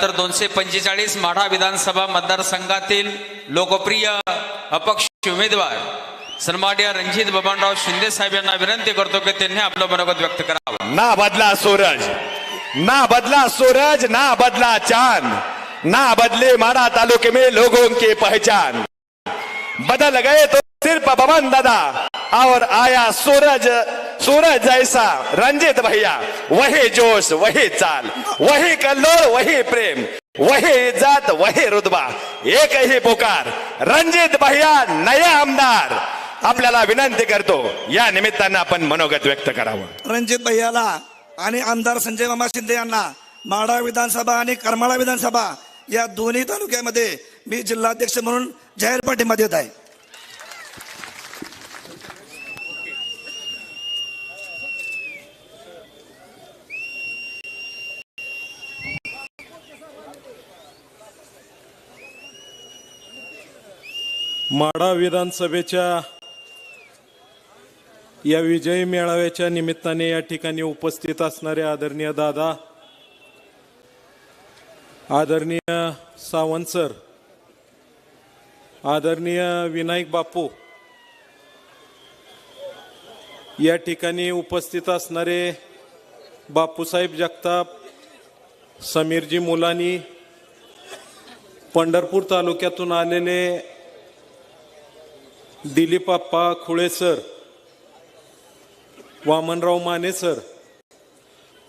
तर दोनशे पंचेचाळीस माढा विधानसभा मतदारसंघातील लोकप्रिय अपक्ष उमेदवार सन्मान्य रणजित बबनराव शिंदे साहेब यांना विनंती करतो की त्यांनी आपलं मनोगत व्यक्त करावं. ना बदला सूरज ना बदला सूरज ना बदला चांद ना बदले मारा तालुके में लोगों की पहचान। बदल गए तो सिर्फ बमन दादा और आया सूरज। सूरज जैसा रंजित भैया वही जोश वही चाल वही कल्लोळ वही प्रेम वही इज्जत वही रुतबा एक ही पुकार रंजित भैया नया आमदार. आपल्याला विनंती करतो या निमित्तानं आपण मनोगत व्यक्त करावं. रणजित भैयाला आणि आमदार संजय मामा शिंदे यांना माडा विधानसभा आणि करमाळा विधानसभा या दोन्ही तालुक्यामध्ये मी जिल्हाध्यक्ष म्हणून जाहीर पाठिंबा देत आहे. माढा विधानसभेच्या या विजयी मेळाव्याच्या निमित्ताने या ठिकाणी उपस्थित असणारे आदरणीय दादा आदरणीय सावंत सर आदरणीय विनायक बापू या ठिकाणी उपस्थित असणारे बापूसाहेब जगताप समीरजी मुलानी पंढरपूर तालुक्यातून आलेले दिलीप आप्पा खुळे सर वामनराव माने सर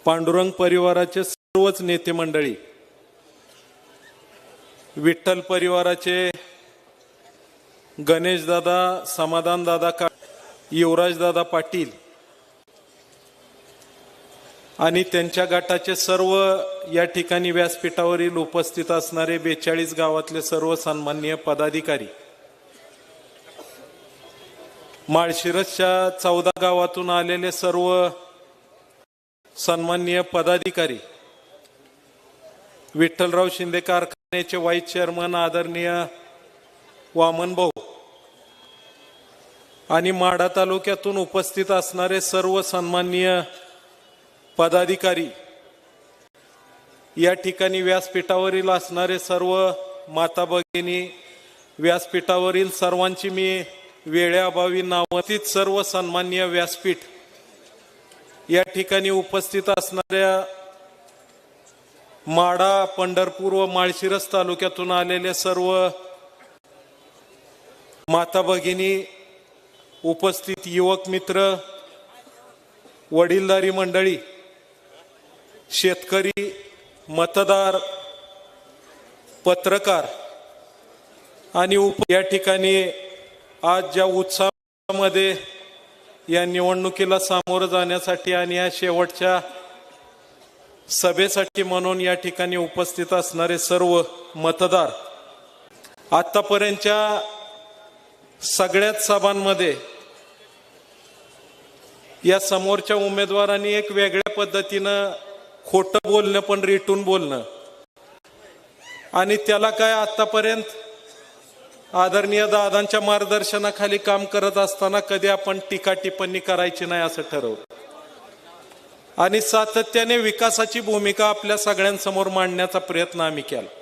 पांडुरंग परिवाराचे सर्वच नेते मंडळी विठ्ठल परिवाराचे गणेशदादा समाधानदादा का युवराजदादा पाटील आणि त्यांच्या गटाचे सर्व या ठिकाणी व्यासपीठावरील उपस्थित असणारे बेचाळीस गावातले सर्व सन्माननीय पदाधिकारी. माळशिरसच्या चौदा गावातून आलेले सर्व सन्माननीय पदाधिकारी विठ्ठलराव शिंदे कारखान्याचे व्हाईस चेअरमन आदरणीय वामन भाऊ आणि माढा तालुक्यातून उपस्थित असणारे सर्व सन्माननीय पदाधिकारी या ठिकाणी व्यासपीठावरील असणारे सर्व माता भगिनी व्यासपीठावरील सर्वांची मी वेळेअभावी नावतीत सर्व सन्मान्य व्यासपीठ या ठिकाणी उपस्थित असणाऱ्या माडा पंढरपूर व माळशिरस तालुक्यातून आलेले सर्व माता भगिनी उपस्थित युवक मित्र वडीलधारी मंडळी शेतकरी मतदार पत्रकार आणि उप या ठिकाणी आज ज्या उत्साहामध्ये या निवडणुकीला सामोरं जाण्यासाठी आणि या शेवटच्या सभेसाठी म्हणून या ठिकाणी उपस्थित असणारे सर्व मतदार आतापर्यंतच्या सगळ्याच सभांमध्ये या समोरच्या उमेदवारांनी एक वेगळ्या पद्धतीनं खोटं बोलणं पण रिटून बोलणं. आणि त्याला काय आतापर्यंत आदरणीय दादांच्या मार्गदर्शनाखाली काम करत असताना कधी आपण टीका टिप्पणी करायची नाही असं ठरवलं. आणि सातत्याने विकासाची भूमिका आपल्या सगळ्यांसमोर मांडण्याचा प्रयत्न आम्ही केला.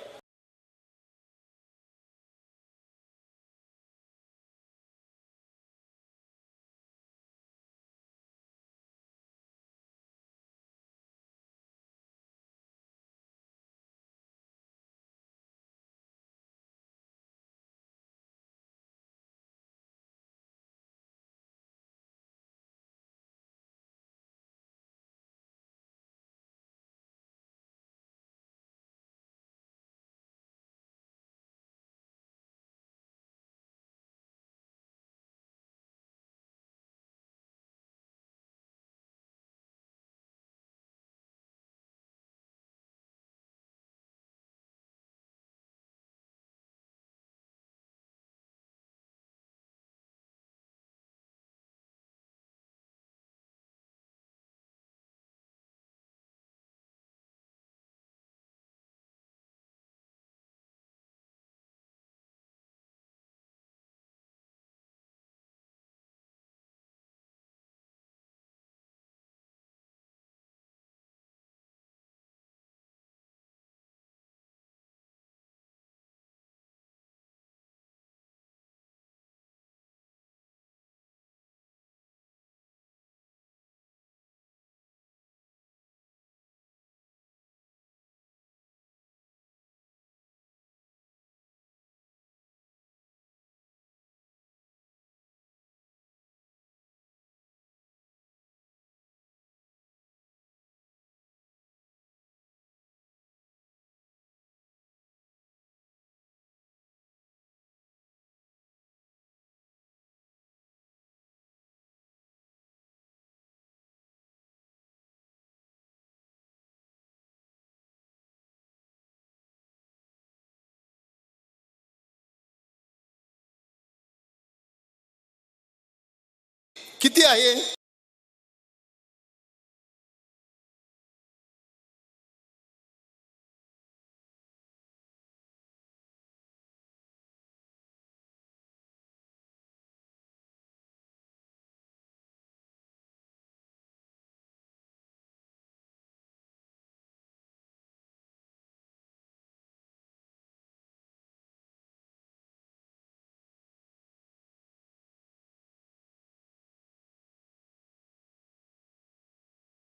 किती आहे?